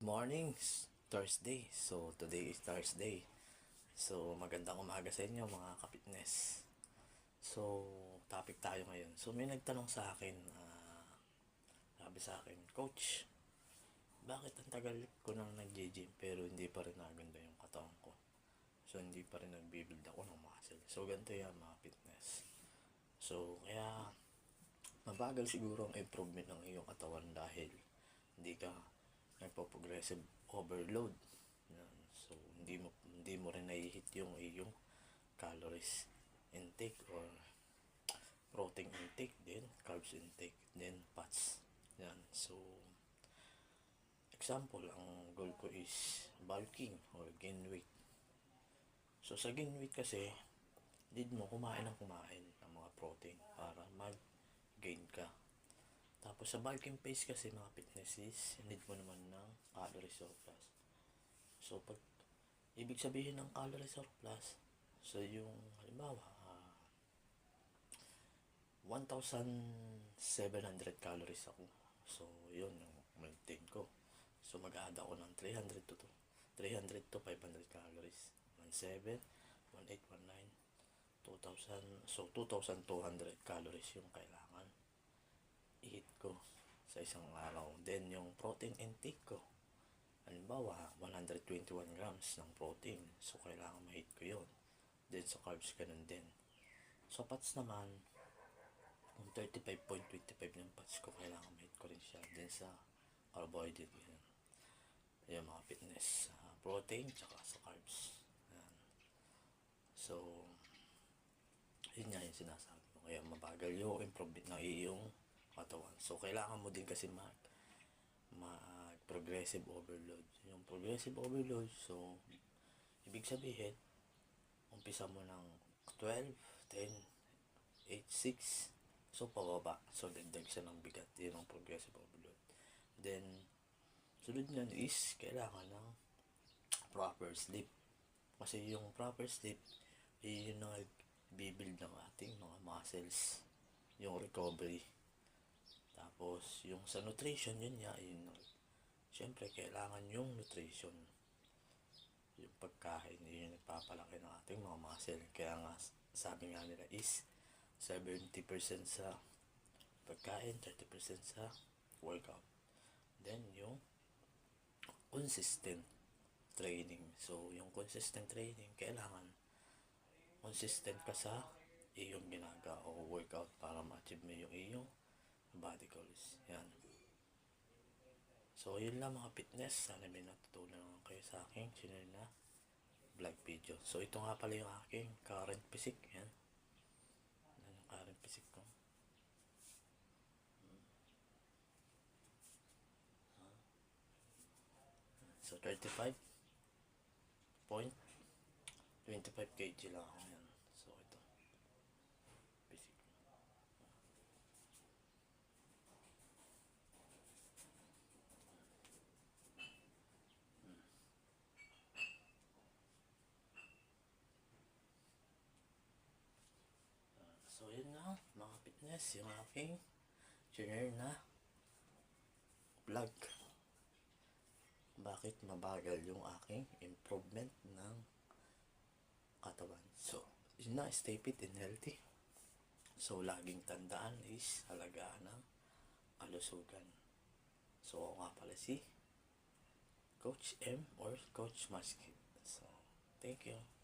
morning, Thursday. So, today is Thursday. So, magandang umaga sa inyo mga kapitness. So, topic tayo ngayon. So, may nagtanong sa akin, ah, sabi sa akin, Coach, bakit ang tagal ko nang nag-gym pero hindi pa rin naganda yung katawan ko? So, hindi pa rin nagbibuild ako ng muscle. So, ganito yan mga fitness. So, kaya, mabagal siguro ang improvement ng iyong katawan dahil hindi ka nagpo-progressive overload. Yan. So, hindi mo hindi mo rin nai-hit yung iyong calories intake or protein intake din, carbs intake, then fats. Yan. So, example, ang goal ko is bulking or gain weight. So, sa gain weight kasi, need mo kumain ng kumain ng mga protein para mag-gain ka. Tapos sa bulking phase kasi mga fitnesses, need mo naman ng calorie surplus. So pag ibig sabihin ng calorie surplus, so yung halimbawa, ah, 1,700 calories ako. So yun yung maintain ko. So mag-add ako ng 300 to, to 300 to 500 calories. 17, 18, 19, 2,000, so 2,200 calories yung kailangan i-hit ko sa isang araw. Then, yung protein intake ko, halimbawa, 121 grams ng protein. So, kailangan ma-hit ko yun. Then, sa carbs, ganun din. So, fats naman, kung 35.25 ng fats ko, kailangan ma-hit ko rin siya. Then, sa carbohydrate, yun. Yung mga fitness, sa protein, tsaka sa carbs. Yan. So, yun nga yung sinasabi ko. Kaya mabagal yung improvement ng katawan. So, kailangan mo din kasi mag mag progressive overload. Yung progressive overload, so, ibig sabihin, umpisa mo ng 12, 10, 8, 6, so, pababa. So, dagdag siya ng bigat. Yun ang progressive overload. Then, sunod nyan is, kailangan ng proper sleep. Kasi yung proper sleep, yun ang nag-build ng ating mga muscles. Yung recovery. Yung sa nutrition, yun nga, yun, syempre, kailangan yung nutrition. Yung pagkain, yun yung nagpapalaki ng ating mga muscle. Kaya nga, sabi nga nila is, 70% sa pagkain, 30% sa workout. Then, yung consistent training. So, yung consistent training, kailangan consistent ka sa iyong ginagawa o workout para ma-achieve mo yung iyong body goals. Yan. So, yun lang mga fitness. Sana may natutunan kayo sa aking channel na vlog video. So, ito nga pala yung aking current physique. Yan. Yan yung current physique ko. So, 35 point 25 kg lang ako yan. So, ito. Physique. So, yun nga, fitness, yung aking junior na vlog. Bakit mabagal yung aking improvement ng katawan. So, yun na, stay fit and healthy. So, laging tandaan is halagaan ng kalusugan. So, ako nga pala si Coach M or Coach Maskit. So, thank you.